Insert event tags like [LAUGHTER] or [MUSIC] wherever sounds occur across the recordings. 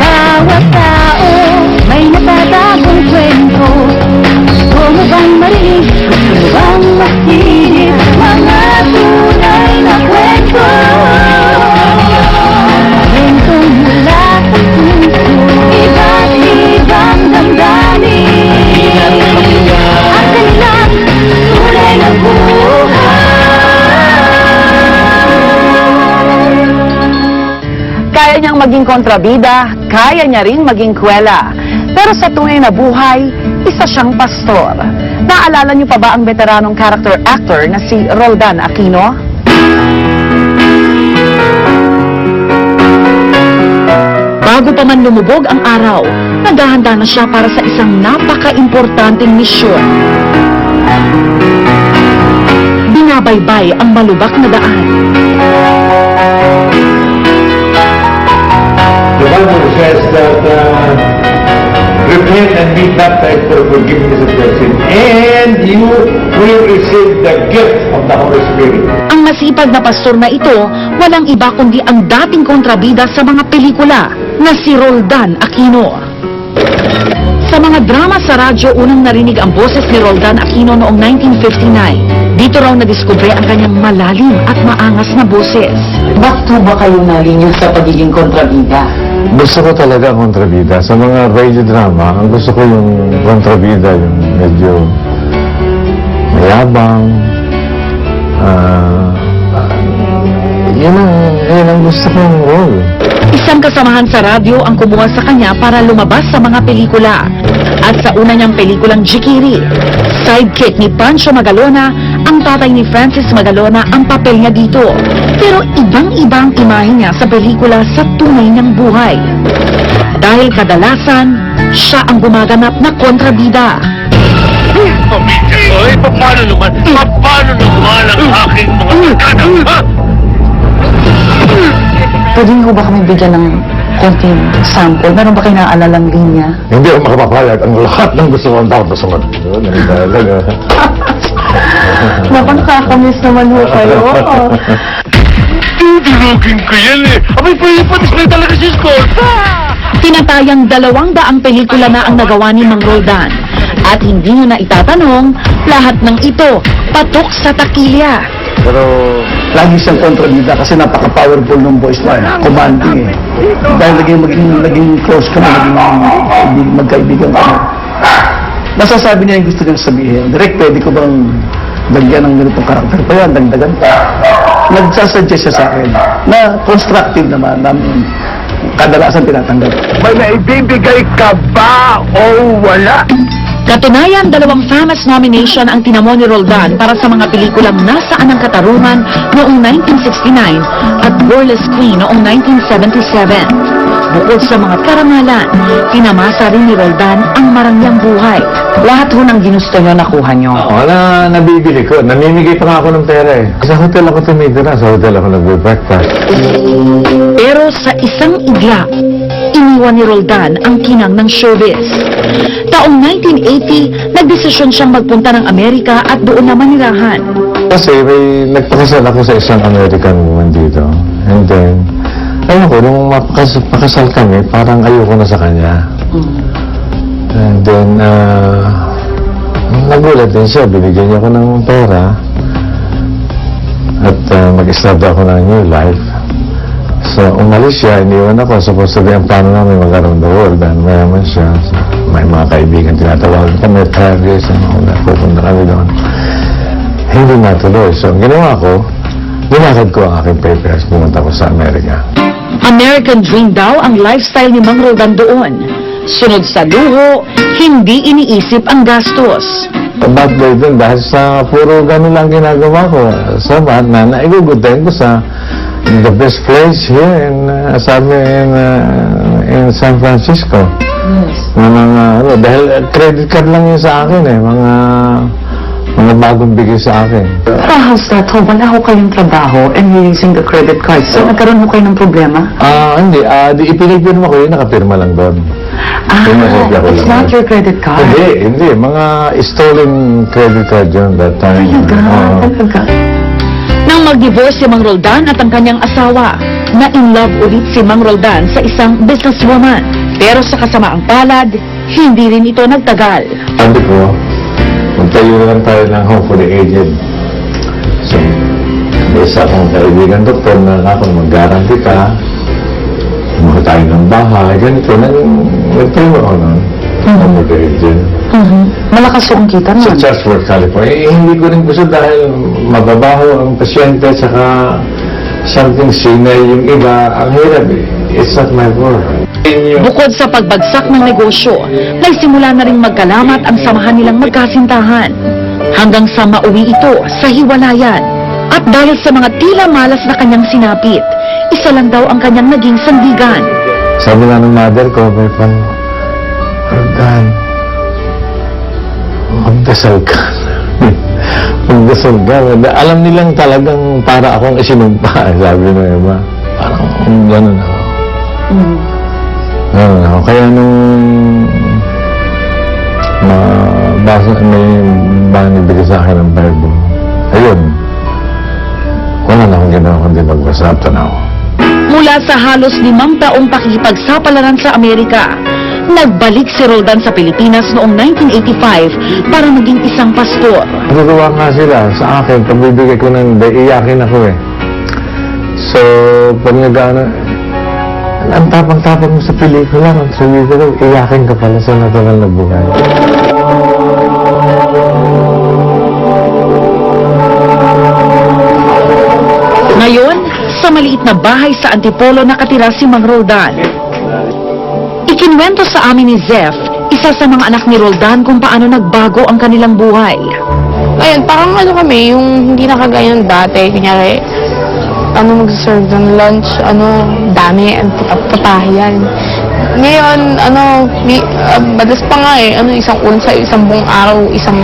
Bawat tao maging kontrabida, kaya niya ring maging kwela. Pero sa tunay na buhay, isa siyang pastor. Naalala niyo pa ba ang veteranong character actor na si Roldan Aquino? Bago pa man lumubog ang araw, naghahanda na siya para sa isang napaka-importanting misyon. Binabaybay ang malubak na daan. The Bible says that uh, repent and be baptized for forgiveness of your sin, and you will receive the gift of the Holy Spirit. Ang masipag na pastor na ito, walang iba kundi ang dating kontrabida sa mga pelikula na si Roldan Aquino. Sa mga drama sa radyo, unang narinig ang boses ni Roldan Aquino noong 1959. Dito raw nadiskubre ang kanyang malalim at maangas na boses. Bakit ba kayo nalinya sa pagiging kontrabida? Gusto ko talaga kontrabida. Sa mga radio drama, ang gusto ko yung kontrabida, yung medyo mayabang. Ah, yun ang, yun ang gusto kong role. Isang kasamahan sa radyo ang kumuha sa kanya para lumabas sa mga pelikula. At sa una niyang pelikulang Jikiri, sidekick ni Pancho Magalona, ang tatay ni Francis Magalona ang papel niya dito. Pero ibang-ibang imahe niya sa pelikula sa tunay niyang buhay. Dahil kadalasan, siya ang gumaganap na kontrabida. Ay, paano naman? Paano naman ang aking mga kagana? Ha? Pwede niyo ba kami bigyan ng konting sample? Meron ba kayo naalalang linya? Hindi ako makapapayag. Ang lahat ng gusto kong tao na sumunod. Yun, yun talaga. [LAUGHS] Naku, nakakamiss naman ho kayo. Dudurugin ko yan eh. Abay, palipatis na talaga si Scott. Tinatayang dalawang daang pelikula na ang nagawa ni Mang Roldan. At hindi nyo na itatanong, lahat ng ito patok sa takilya. Pero lagi siyang kontrabida kasi napaka-powerful ng voice niya. Commanding eh. Dahil naging, maging, naging close kami, naging magkaibigan, magkaibigan kami. Nasasabi niya yung gusto niyang sabihin. Direct, pwede ko bang dagyan ng ganitong karakter pa yan, dagdagan pa. Nagsasuggest siya sa akin na constructive naman, na kadalasan tinatanggap. May naibibigay ka ba o wala? Katunayan, dalawang FAMAS nomination ang tinamo ni Roldan para sa mga pelikulang Nasaan ang Katarungan noong 1969 at Burlesque Queen noong 1977. Bukod sa mga karangalan, tinamasa rin ni Roldan ang marangyang buhay. Lahat ho ng ginusto nyo nakuha nyo. Oo, na nabibili ko. Namimigay pa nga ako ng pera eh. Sa hotel ako tumitira. Sa hotel ako nagbe-breakfast. Pero sa isang igla, iniwan ni Roldan ang kinang ng showbiz. Taong 1980, nagdesisyon siyang magpunta ng Amerika at doon na manirahan. Kasi may nagpakasal ako sa isang American woman dito. And then, ayun ko, nung mapakas pakasal kami, parang ayoko na sa kanya. And then, uh, nagulat din siya. Binigyan niya ako ng pera. At uh, mag-start ako ng new life. So, umalis siya, iniwan ako. Supposed to be ang plano namin mag-around the world. Dahil mayaman siya. So, may mga kaibigan tinatawagan kami, Paris, and all that. Pupunta kami doon. Hindi natuloy. So, ang ginawa ko, dinakad ko ang aking papers. Pumunta ko sa Amerika. American dream daw ang lifestyle ni Mang Roldan doon. Sunod sa luho, hindi iniisip ang gastos. Ba't ba ito? Dahil sa puro ganun lang ginagawa ko. Sa ba't na naigugutin ko sa the best place here in, uh, sabi in, uh, in San Francisco. Na mga, ano, dahil uh, credit card lang yun sa akin eh. Mga, mga bagong bigay sa akin. Pero how's that ho? Wala ho kayong trabaho and you're using the credit card. So, nagkaroon ho kayo ng problema? Ah, hindi. Ah, di ipinipirma ko yun, nakapirma lang doon. Ah, it's lang. not your credit card. Hindi, hindi. Mga stolen credit card yun that time. Talaga, Oo. talaga. Nang mag-divorce si Mang Roldan at ang kanyang asawa, na in love ulit si Mang Roldan sa isang businesswoman. Pero sa kasamaang palad, hindi rin ito nagtagal. Sabi ko, magtayo lang tayo ng home for the aged. So, may isa akong kaibigan doktor na ako mag-guarantee ka, mga tayo ng bahay, ganito. Nagtayo ako nun. Home for the aged. Malakas yung kita Sa Chatsworth, California. Eh, hindi ko rin gusto dahil mababaho ang pasyente saka something sinay yung iba. Ang hirap eh. It's not my work. Bukod sa pagbagsak ng negosyo, nagsimula na rin magkalamat ang samahan nilang magkasintahan. Hanggang sa mauwi ito sa hiwalayan. At dahil sa mga tila malas na kanyang sinapit, isa lang daw ang kanyang naging sandigan. Sabi nga ng mother ko, may pang, Rodan, magdasal ka. [LAUGHS] magdasal ka. Alam nilang talagang para akong isinumpa, [LAUGHS] sabi ng iba. Parang gano'n ako. Gano'n ako. Kaya nung mabasa, may banibigay sa akin ng Bible, ayun, wala na akong ginawa kundi magbasa at tanaw. Mula sa halos limang taong pakikipagsapalaran sa Amerika, nagbalik si Roldan sa Pilipinas noong 1985 para maging isang pastor. Natutuwa nga sila sa akin, pag bibigay ko ng day, iyakin ako eh. So, pag nag-ano, ang tapang-tapang mo sa pelikula, ang sabi ko, iyakin ka pala sa natural na buhay. Ngayon, sa maliit na bahay sa Antipolo nakatira si Mang Roldan. Ikinwento sa amin ni Zeph, isa sa mga anak ni Roldan kung paano nagbago ang kanilang buhay. Ayun, parang ano kami, yung hindi na kagaya dati. Kunyari, ano mag-serve ng lunch, ano, dami, ang putapahiyan. Ngayon, ano, may, uh, madalas pa nga eh, ano, isang ulam sa isang buong araw, isang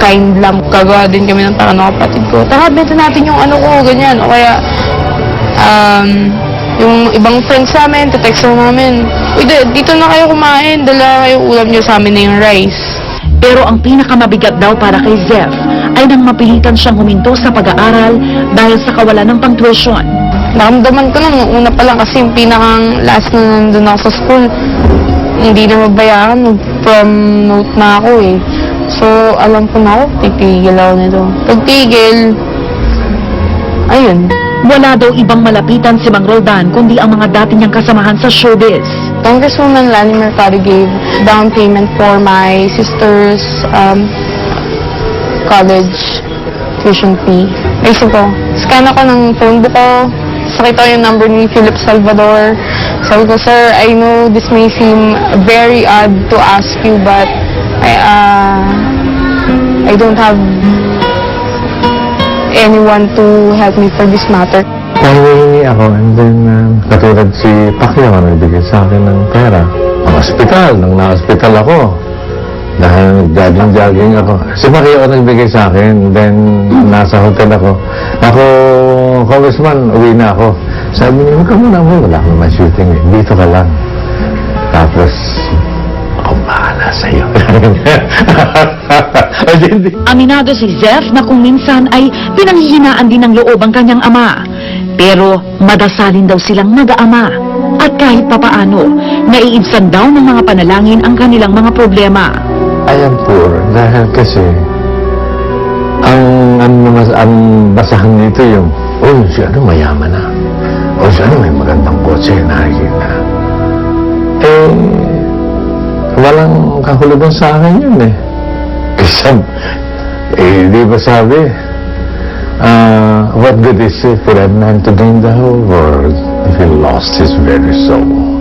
kind lang. Gagawa din kami ng parang ng kapatid ko. Tara, benta natin yung ano ko, ganyan. O kaya, um, yung ibang friends namin, text na namin, Uy, di- dito na kayo kumain, dala kayo ulam nyo sa amin na yung rice. Pero ang pinakamabigat daw para kay Zeph ay nang mapilitan siyang huminto sa pag-aaral dahil sa kawalan ng pang-tuition. Naramdaman ko nung una pa lang kasi yung pinakang last na nandun ako sa school, hindi na mabayaran, from note na ako eh. So, alam ko na ako, titigil ako nito. Pagtigil, ayun, Wala daw ibang malapitan si Mang Roldan kundi ang mga dati niyang kasamahan sa showbiz. Congresswoman Lani Mercado gave down payment for my sister's um, college tuition fee. Naisip ko, scan ako ng phone book ko, sakita ko yung number ni Philip Salvador. Sabi ko, sir, I know this may seem very odd to ask you, but I, uh, I don't have anyone to help me for this matter. Nahihingi ako and then uh, katulad si Pacquiao nagbigay sa akin ng pera. Ang ospital, nung na-hospital ako, dahil nag-jogging-jogging ako. Si Pacquiao nagbigay sa akin, then nasa hotel ako. Ako, congressman, uwi na ako. Sabi niya, huwag ka muna mo, wala akong shooting eh. Dito ka lang. Tapos, bahala sa'yo. [LAUGHS] Aminado si Zeph na kung minsan ay pinanghihinaan din ng loob ang kanyang ama. Pero madasalin daw silang mag-aama. At kahit papaano, naiibsan daw ng mga panalangin ang kanilang mga problema. I am poor dahil kasi ang ang, mas, ang basahan dito yung oh si ano mayaman na o si ano may magandang kotse nakikita walang kahulugan sa akin yun eh kasi eh di ba sabi ah, what good is it for a man to gain the whole world if he lost his very soul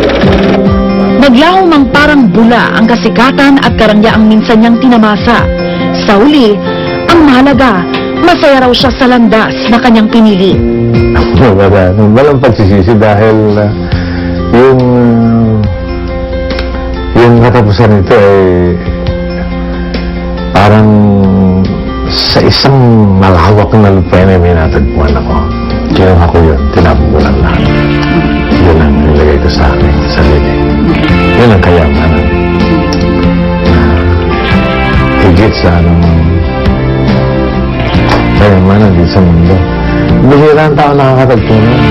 Naglaho mang parang bula ang kasikatan at karangyaang minsan niyang tinamasa. Sa uli, ang mahalaga, masaya raw siya sa landas na kanyang pinili. [LAUGHS] Wala, walang pagsisisi dahil uh, uh, yung katapusan nito ay parang sa isang malawak na lupain ay may natagpuan ako. Kinuha ko yun, tinapon ko lang lahat. Yun ang nilagay ko sa aking sarili. Yun ang kayamanan. Na higit sa anong kayamanan dito sa mundo. Bihira ang tao nakakatagpunan.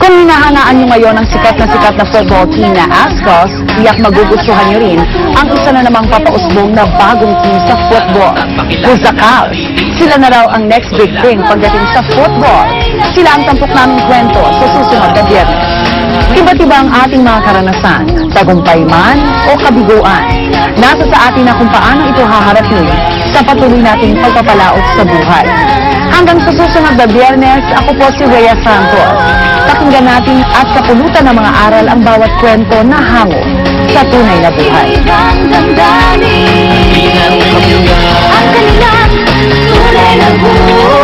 Kung hinahangaan nyo ngayon ang sikat na sikat na football team na Ascos, tiyak magugustuhan nyo rin ang isa na namang papausbong na bagong team sa football, Huzacals. Sila na raw ang next big thing pagdating sa football. Sila ang tampok naming kwento sa susunod na biyernes. Iba't iba ang ating mga karanasan, tagumpay man o kabiguan. Nasa sa atin na kung paano ito haharapin sa patuloy nating pagpapalaot sa buhay. Hanggang sa susunod na biyernes, ako po si Rhea Santos. Pakinggan natin at kapulutan ng mga aral ang bawat kwento na hango sa tunay na buhay. Ang kanilang tunay na buhay